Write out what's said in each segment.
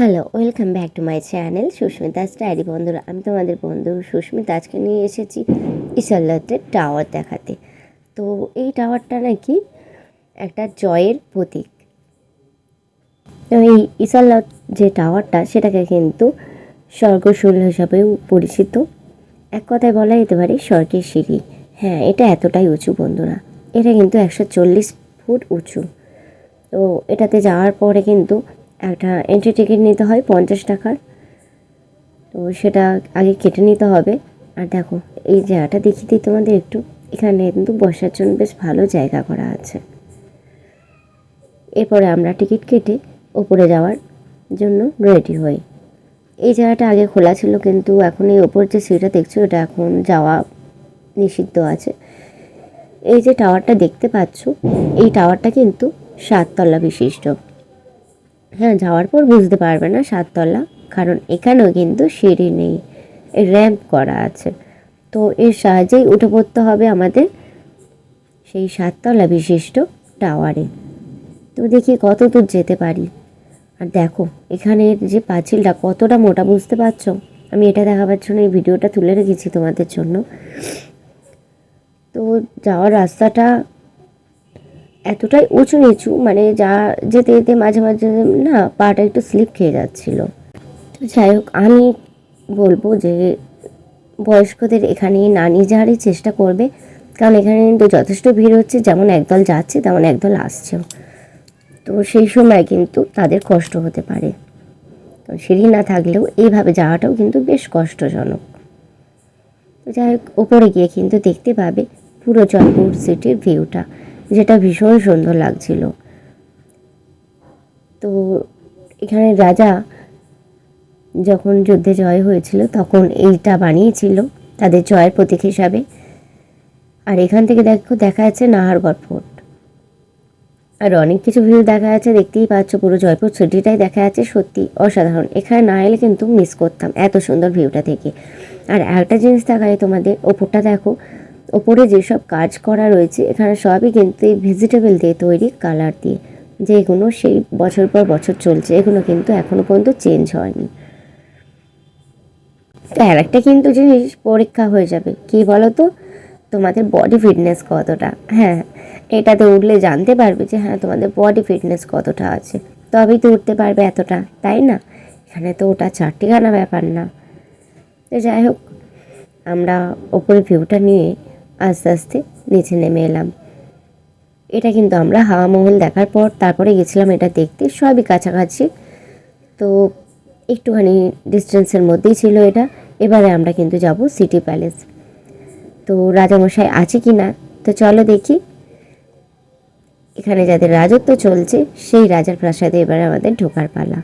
Hello welcome back to my channel Susmita স্টাইরি বন্ধুরা, আমি তোমাদের বন্ধু সুস্মিতা। আজকে নিয়ে এসেছি ইসাল্লাতের টাওয়ার দেখাতে। তো এই টাওয়ারটা নাকি একটা জয়ের প্রতীক। তো এই ইসাল্লাত যে টাওয়ারটা সেটাকে কিন্তু স্বর্গশূল হিসাবেও পরিচিত। এক কথায় বলা যেতে পারে স্বর্গের সিঁড়ি। হ্যাঁ এটা এতটাই উঁচু বন্ধুরা। এটা কিন্তু একশো চল্লিশ ফুট উঁচু। তো এটাতে যাওয়ার পরে কিন্তু একটা এন্ট্রি টিকিট নিতে হয় পঞ্চাশ টাকার। তো সেটা আগে কেটে নিতে হবে। আর দেখো, এই জায়গাটা দেখিয়ে দিই তোমাদের একটু। এখানে কিন্তু বসার জন্য বেশ ভালো জায়গা করা আছে। এরপরে আমরা টিকিট কেটে ওপরে যাওয়ার জন্য রেডি হই। এই জায়গাটা আগে খোলা ছিল, কিন্তু এখন এই ওপর যে সিঁড়িটা দেখছ, এটা এখন যাওয়া নিষিদ্ধ আছে। এই যে টাওয়ারটা দেখতে পাচ্ছ, এই টাওয়ারটা কিন্তু সাততলা বিশিষ্ট। হ্যাঁ যাওয়ার পর বুঝতে পারবে না সাততলা, কারণ এখানেও কিন্তু সিঁড়ি নেই র্যাম্প করা আছে। তো এর সাহায্যেই উঠে পড়তে হবে আমাদের সেই সাততলা বিশিষ্ট টাওয়ারে। তো দেখি কত দূর যেতে পারি। আর দেখো, এখানের যে পাঁচিলটা কতটা মোটা বুঝতে পারছ? আমি এটা দেখাবার জন্য এই ভিডিওটা তুলে রেখেছি তোমাদের জন্য। তো যাওয়ার রাস্তাটা এতটাই উঁচু নিচু মানে যা যেতে যেতে মাঝে মাঝে না পাটা একটু স্লিপ খেয়ে যাচ্ছিল। তো যাই হোক, আমি বলব যে বয়স্কদের এখানে না নিয়ে যাওয়ারই চেষ্টা করবে, কারণ এখানে কিন্তু যথেষ্ট ভিড় হচ্ছে, যেমন একদল যাচ্ছে, তেমন একদল আসছেও। তো সেই সময় কিন্তু তাদের কষ্ট হতে পারে। তো সিঁড়ি না থাকলেও এইভাবে যাওয়াটাও কিন্তু বেশ কষ্টজনক। যাই হোক, ওপরে গিয়ে কিন্তু দেখতে পাবে পুরো জয়পুর সিটির ভিউটা। যেটা ভীষণ সুন্দর লাগছিল। তো এখানে রাজা যখন যুদ্ধে জয় হয়েছিল তখন এইটা বানিয়েছিল তাদের জয়ের প্রতীক হিসাবে। আর এখান থেকে দেখো, দেখা যাচ্ছে নাহারগড় ফোর্ট। আর অনেক কিছু ভিউ দেখা যাচ্ছে, দেখতেই পাচ্ছ পুরো জয়পুর সিটিটাই দেখা যাচ্ছে সত্যি অসাধারণ। এখানে না এলে কিন্তু মিস করতাম এত সুন্দর ভিউটা থেকে আর একটা জিনিস দেখায় তোমাদের, ওপরটা দেখো ওপরে যেসব কাজ করা রয়েছে, এখানে সবই কিন্তু এই ভেজিটেবল দিয়ে তৈরি কালার দিয়ে। যেগুলো সেই বছর পর বছর চলছে, এগুলো কিন্তু এখনও পর্যন্ত চেঞ্জ হয়নি। আর একটা কিন্তু জিনিস পরীক্ষা হয়ে যাবে, কি বলো তো তোমাদের বডি ফিটনেস কতটা? হ্যাঁ এটাতে উঠলে জানতে পারবে যে হ্যাঁ তোমাদের বডি ফিটনেস কতটা আছে। তবেই তো উঠতে পারবে এতটা, তাই না? এখানে তো ওটা চারটিখানা ব্যাপার না। তো যাই হোক, আমরা ওপরে ভিউটা নিয়ে আস্তে আস্তে নিচে নেমে এলাম। এটা কিন্তু আমরা হাওয়া মহল দেখার পর তারপরে গেছিলাম এটা দেখতে, সবই কাছাকাছি। তো একটুখানি ডিস্টেন্সের মধ্যেই ছিল এটা। এবারে আমরা কিন্তু যাব সিটি প্যালেস তো রাজামশাই আছে কি না তো চলো দেখি। এখানে যাদের রাজত্ব চলছে, সেই রাজার প্রাসাদে এবারে আমাদের ঢোকার পালা।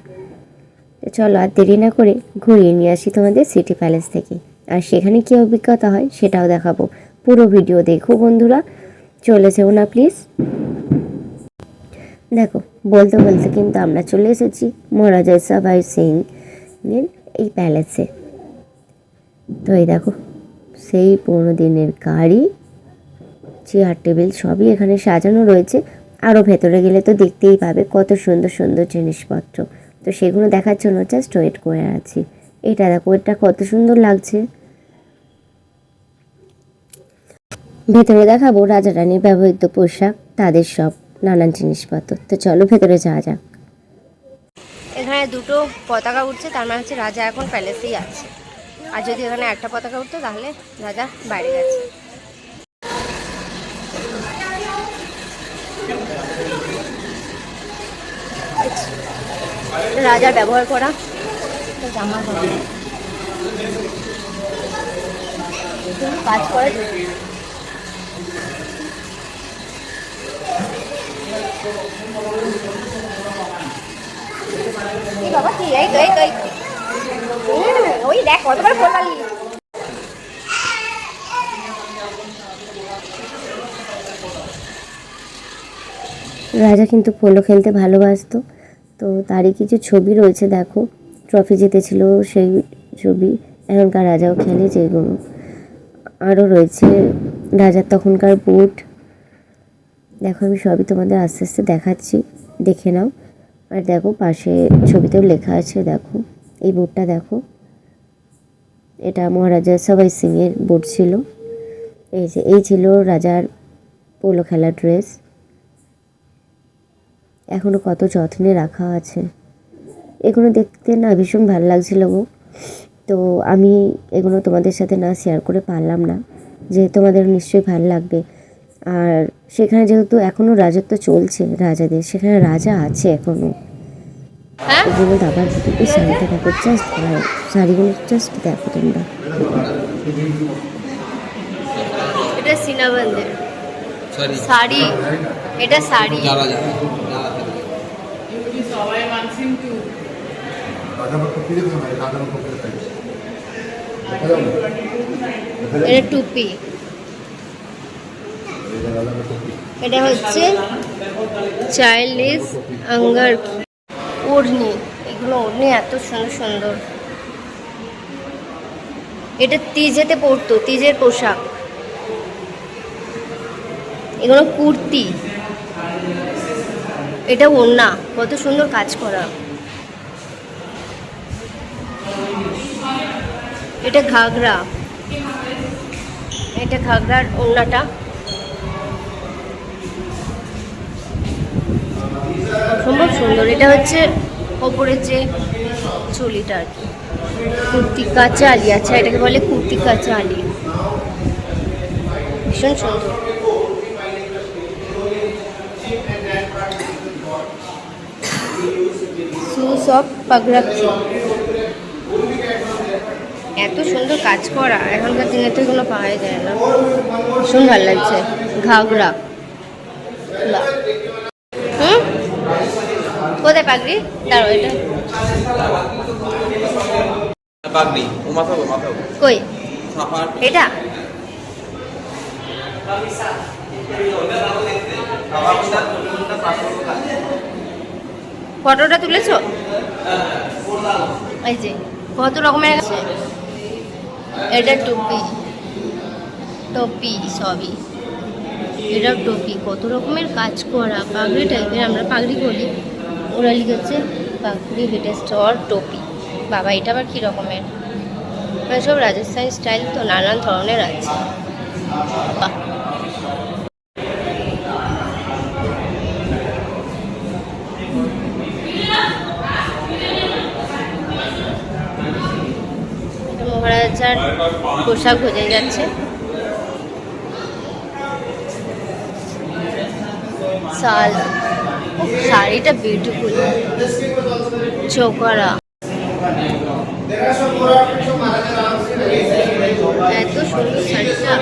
তো চলো আর দেরি না করে ঘুরিয়ে নিয়ে আসি তোমাদের সিটি প্যালেস থেকে। আর সেখানে কী অভিজ্ঞতা হয় সেটাও দেখাবো। পুরো ভিডিও দেখো বন্ধুরা। চলে যেও না প্লিজ দেখো, বলতে বলতে কিন্তু আমরা চলে এসেছি মহারাজা সাবাই সিং এর এই প্যালেসে তো এই দেখো, সেই পনেরো দিনের গাড়ি চেয়ার টেবিল সবই এখানে সাজানো রয়েছে। আরও ভেতরে গেলে তো দেখতেই পাবে কত সুন্দর সুন্দর জিনিসপত্র। তো সেগুলো দেখার জন্য জাস্ট ওয়েট করে আছি। এটা দেখো, এটা কত সুন্দর লাগছে। ভেতরে দেখাবো রাজা রানীর ব্যবহৃত পোশাক, তাদের সব নানান জিনিসপত্র। তো চলো ভেতরে যাওয়া যাক। এখানে দুটো পতাকা উঠছে, তার মানে হচ্ছে রাজা এখন প্যালেসেই আছে। আর যদি এখানে একটা পতাকা উঠতো, তাহলে রাজা বাইরে গেছে। রাজার ব্যবহার করা। জামা কাজ করে। রাজা কিন্তু পোলো খেলতে ভালোবাসতো। তো তারই কিছু ছবি রয়েছে, দেখো। ট্রফি জিতেছিল সেই ছবি। এখনকার রাজাও খেলে, যেগুলো আরও রয়েছে। রাজার তখনকার বুট দেখো, আমি সবই তোমাদের আস্তে আস্তে দেখাচ্ছি। দেখে নাও। আর দেখো, পাশে ছবিতেও লেখা আছে, দেখো। এই বোর্ডটা দেখো। এটা মহারাজা সবাই সিংয়ের বোর্ড ছিল। এই যে, এই ছিল রাজার পোলো খেলার ড্রেস। এখনও কত যত্নে রাখা আছে। এগুলো দেখতে না ভীষণ ভালো লাগছিল গো। তো আমি এগুলো তোমাদের সাথে না শেয়ার করে পারলাম না। যে তোমাদের নিশ্চয়ই ভালো লাগবে। আর সেখানে যেহেতু এখনও রাজত্ব চলছে রাজাদের সেখানে রাজা আছে এখনও হ্যাঁ? এগুলো আবার এই শাড়িটা দেখো জাস্ট শাড়িগুলো জাস্ট দেখো তোমরা। এটা সিনাবান্দের। সরি শাড়ি এটা শাড়ি। এটা টুপি। এটা হচ্ছে চাইল্ডিস আঙ্গার ওড়নি। এগুলো ওড়নি এত সুন্দর সুন্দর। এটা তিজেতে পরতো, তিজের পোশাক। এগুলো কুর্তি। এটা ওড়না, কত সুন্দর কাজ করা। এটা ঘাগরা। এটা ঘাগরার ওড়নাটা। অসম্ভব সুন্দর এটা হচ্ছে ওপরের যে চুলিটা আর কি। কুর্তি কাঁচা আলি আচ্ছা এটাকে বলে কুর্তি কাঁচা আলি। ভীষণ সুন্দর। এত সুন্দর কাজ করা, এখনকার দিনে তো এগুলো পাওয়া যায় না। ভীষণ ভালো লাগছে। ঘাগরা। কোথায় পাগড়ি? দাঁড়ো এটা। পাগড়ি। ও মাথাবো মাথাবো কই? এটা? ফটোটা তুলেছো? এই যে কত রকমের আছে? এটা টুপি। টপি সবই। এটা টপি। কত রকমের কাজ করা। পাগড়ি টাইপের আমরা পাগড়ি বলি ওরা লিখেছে পাগড়ি হেডে স্টর টপি। বাবা, এটা আবার কী রকমের? সব রাজস্থানি স্টাইল তো নানান ধরনের আছে। মহারাজার পোশাক বোঝা যাচ্ছে। শাল শাড়িটা বিউটিফুল চোকারা এত সুন্দর শাড়িটা।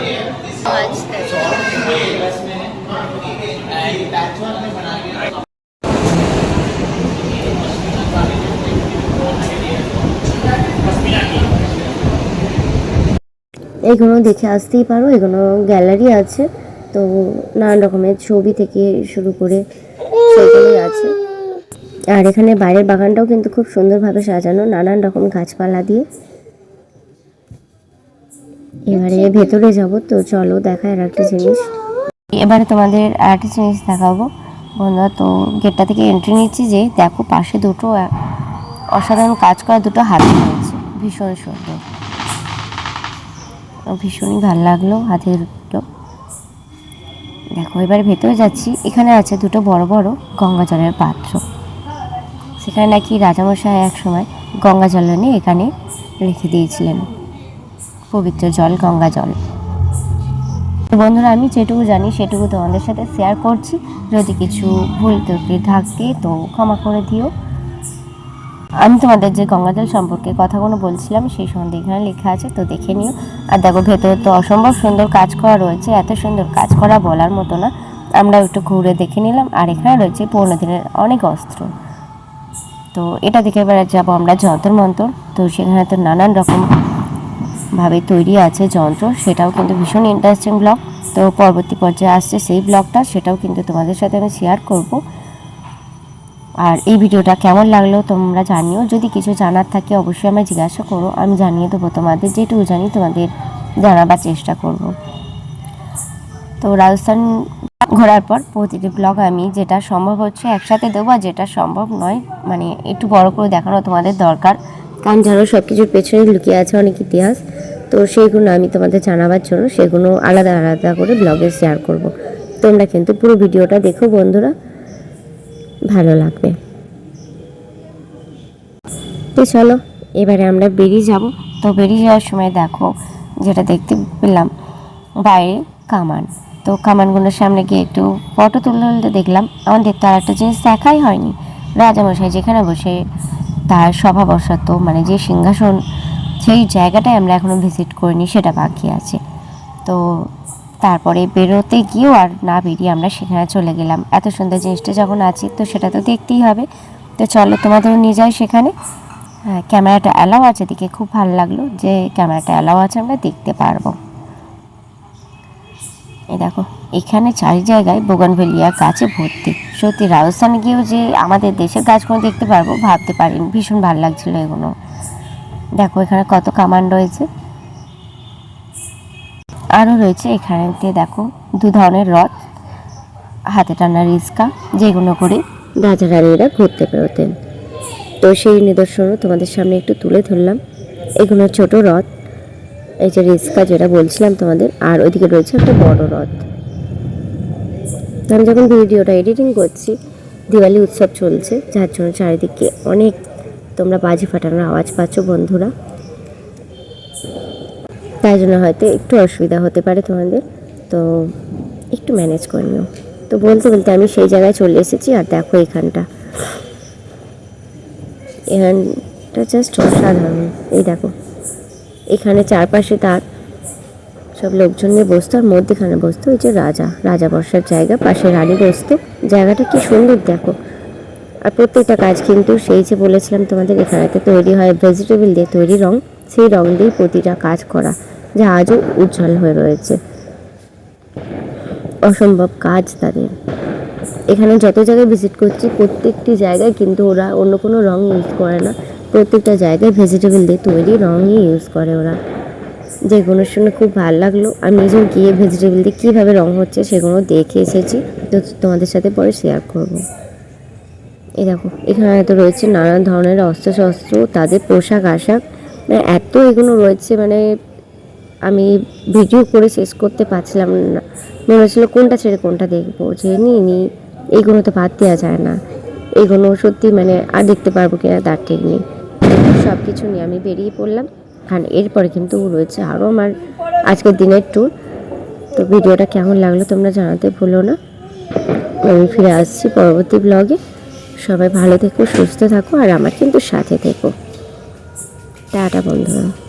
দেখো। দেখে আসতেই পারো, এগুলো গ্যালারি আছে। তো নানান রকমের ছবি থেকে শুরু করে সেগুলোই আছে। আর এখানে বাইরের বাগানটাও কিন্তু খুব সুন্দরভাবে সাজানো নানান রকম গাছপালা দিয়ে। এবারে ভেতরে যাব তো চলো দেখায় আর একটা জিনিস। এবারে তোমাদের আর একটা জিনিস দেখাবো। বন্ধুরা তো গেটটা থেকে এন্ট্রি নিচ্ছি যে দেখো পাশে দুটো অসাধারণ কাজ করা দুটো হাতি রয়েছে। ভীষণ সুন্দর। ভীষণই ভালো লাগল হাতের দেখো, এবারে ভেতরে যাচ্ছি। এখানে আছে দুটো বড় বড় গঙ্গা জলের পাত্র। সেখানে নাকি রাজামশাই এক সময় গঙ্গা জল এনে এখানে রেখে দিয়েছিলেন, পবিত্র জল গঙ্গা জল বন্ধুরা, আমি যেটুকু জানি, সেটুকু তোমাদের সাথে শেয়ার করছি। যদি কিছু ভুল ত্রুটি থাকে, তো ক্ষমা করে দিও। আমি তোমাদের যে গঙ্গাজল সম্পর্কে কথাগুলো বলছিলাম, সেই সম্বন্ধে এখানে লেখা আছে, তো দেখে নিও। আর দেখো, ভেতরে তো অসম্ভব সুন্দর কাজ করা রয়েছে, এত সুন্দর কাজ করা বলার মতো না। আমরা একটু ঘুরে দেখে নিলাম, আর এখানে রয়েছে পুরোনো দিনের অনেক অস্ত্র। তো এটা দেখে এবার যাব আমরা যন্তর মন্তর। তো সেখানে তো নানান রকম ভাবে তৈরি আছে যন্ত্র, সেটাও কিন্তু ভীষণ ইন্টারেস্টিং ব্লগ তো পরবর্তী পর্যায়ে আসছে সেই ব্লগটা সেটাও কিন্তু তোমাদের সাথে আমি শেয়ার করব। আর এই ভিডিওটা কেমন লাগল তোমরা জানিও। যদি কিছু জানার থাকে অবশ্যই আমায় জিজ্ঞাসা করো, আমি জানিয়ে দেবো তোমাদের, যেটুকু জানি তোমাদের জানাবার চেষ্টা করব। তো রাজস্থান ঘোরার পর প্রতিটি ব্লগ আমি যেটা সম্ভব হচ্ছে একসাথে দেবো আর যেটা সম্ভব নয় মানে একটু বড় করে দেখানো তোমাদের দরকার। কারণ জানো সব কিছুর পেছনে লুকিয়ে আছে অনেক ইতিহাস। তো সেইগুলো আমি তোমাদের জানাবার জন্য সেগুলো আলাদা আলাদা করে ব্লগে শেয়ার করব। তোমরা কিন্তু পুরো ভিডিওটা দেখো বন্ধুরা। ভালো লাগবে। তো চলো, এবারে আমরা বেরিয়ে যাব। তো বেরিয়ে যাওয়ার সময় দেখো, যেটা দেখতে পেলাম, বাইরে কামান। তো কামানগুলোর সামনে গিয়ে একটু ফটো তুলতে তুলতে দেখলাম, আমাদের তো আর একটা জিনিস দেখাই হয়নি। রাজামশাই যেখানে বসে, তার সভা বসাতো মানে যে সিংহাসন, সেই জায়গাটায় আমরা এখনও ভিজিট করিনি, সেটা বাকি আছে। তো তারপরে বেরোতে গিয়েও আর না বেরিয়ে আমরা সেখানে চলে গেলাম। এত সুন্দর জিনিসটা যখন আছি, তো সেটা তো দেখতেই হবে। তো চলো তোমাদেরও নিয়ে যাই সেখানে। হ্যাঁ ক্যামেরাটা অ্যালাও আছে দিকে খুব ভালো লাগল যে ক্যামেরাটা অ্যালাও আছে, আমরা দেখতে পারব। এই দেখো, এখানে চারি জায়গায় বোগানভেলিয়া গাছে ভর্তি। সত্যি, রাজস্থানে গিয়েও যে আমাদের দেশের গাছগুলো দেখতে পারব, ভাবতে পারিনি। ভীষণ ভালো লাগছিল এগুলো। দেখো, এখানে কত কামান রয়েছে। আরও রয়েছে এখানেতে দেখো, দু ধরনের রথ, হাতে টানা রিস্কা যেগুলো করে রাজা রানীরা ঘুরতে বেরোতেন। তো সেই নিদর্শনও তোমাদের সামনে একটু তুলে ধরলাম। এগুলো ছোট রথ, এই যে রিস্কা যেটা বলছিলাম তোমাদের, আর ওইদিকে রয়েছে একটা বড় রথ। আমি যখন ভিডিওটা এডিটিং করছি, দিওয়ালি উৎসব চলছে, যার জন্য চারিদিকে অনেক তোমরা বাজি ফাটানোর আওয়াজ পাচ্ছ বন্ধুরা। তাই জন্য হয়তো একটু অসুবিধা হতে পারে তোমাদের। তো একটু ম্যানেজ করে নিও। তো বলতে বলতে আমি সেই জায়গায় চলে এসেছি আর দেখো এখানটা। এখানটা জাস্ট অসাধারণ। এই দেখো, এখানে চারপাশে তার সব লোকজন নিয়ে বসতো আর মধ্যেখানে বসতো ওই যে রাজা রাজা বসার জায়গা, পাশে রানী বসতো। জায়গাটা কি সুন্দর দেখো। আর প্রত্যেকটা কাজ কিন্তু সেই যে বলেছিলাম তোমাদের এখানেতে তৈরি হয় ভেজিটেবল দিয়ে তৈরি রং, সেই রং দিয়েই প্রতিটা কাজ করা। যা আজও উজ্জ্বল হয়ে রয়েছে। অসম্ভব কাজ তাদের। এখানে যত জায়গায় ভিজিট করছি, প্রত্যেকটি জায়গায় কিন্তু ওরা অন্য কোনো রং ইউজ করে না। প্রত্যেকটা জায়গায় ভেজিটেবল দিয়ে তৈরি রঙই ইউজ করে ওরা। যেগুলোর শুনে খুব ভালো লাগল। আমি নিজেও গিয়ে ভেজিটেবল দিয়ে কীভাবে রং হচ্ছে সেগুলো দেখে এসেছি। তো তোমাদের সাথে পরে শেয়ার করব। এই দেখো, এখানে তো রয়েছে নানান ধরনের অস্ত্র শস্ত্র তাদের পোশাক আশাক। মানে এত এগুলো রয়েছে মানে আমি ভিডিও করে শেষ করতে পারছিলাম না। মনে হচ্ছিল কোনটা ছেড়ে কোনটা দেখব। যে নিই নি, এইগুলো তো বাদ দেওয়া যায় না। এইগুলো সত্যি মানে আর দেখতে পারব কিনা তার ঠিক নেই। সব কিছু নিয়ে আমি বেরিয়ে পড়লাম। কারণ এরপরে কিন্তু রয়েছে আরও আমার আজকের দিনের ট্যুর তো ভিডিওটা কেমন লাগল তোমরা জানাতে ভুলো না। আমি ফিরে আসছি পরবর্তী ব্লগে সবাই ভালো থেকো, সুস্থ থাকো, আর আমার কিন্তু সাথে থেকো। টাটা বন্ধুরা।